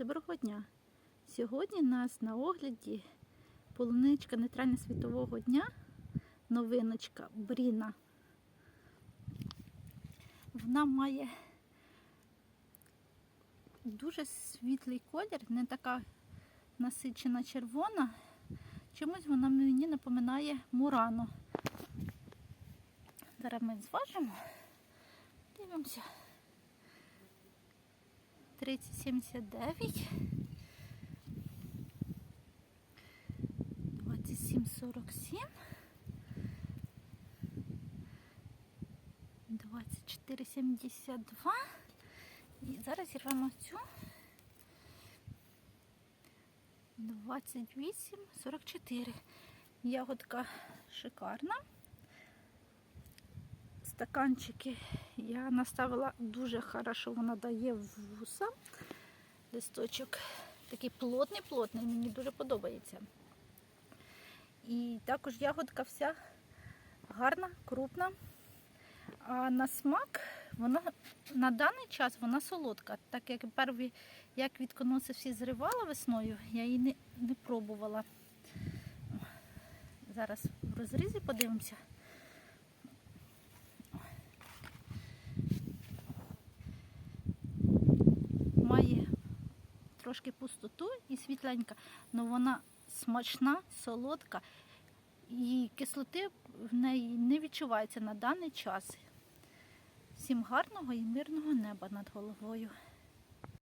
Доброго дня! Сьогодні у нас на огляді полуничка нейтральна світового дня, новиночка Бріна. Вона має дуже світлий колір, не така насичена червона. Чомусь вона мені напоминає мурану. Зараз ми зважимо, дивимося. 3079. 2747. 2472. І зараз зірвемо цю. 2844. Ягодка шикарна. Стаканчики я наставила дуже хорошо, вона дає вуса. Листочок такий плотний, плотний, мені дуже подобається. І також ягодка вся гарна, крупна. А на смак вона на даний час вона солодка. Так як перві, як квітконоси всі зривала весною, я її не, не пробувала. Зараз в розрізі подивимося. Має трошки пустоту і світленька, але вона смачна, солодка і кислоти в неї не відчувається на даний час. Всім гарного і мирного неба над головою.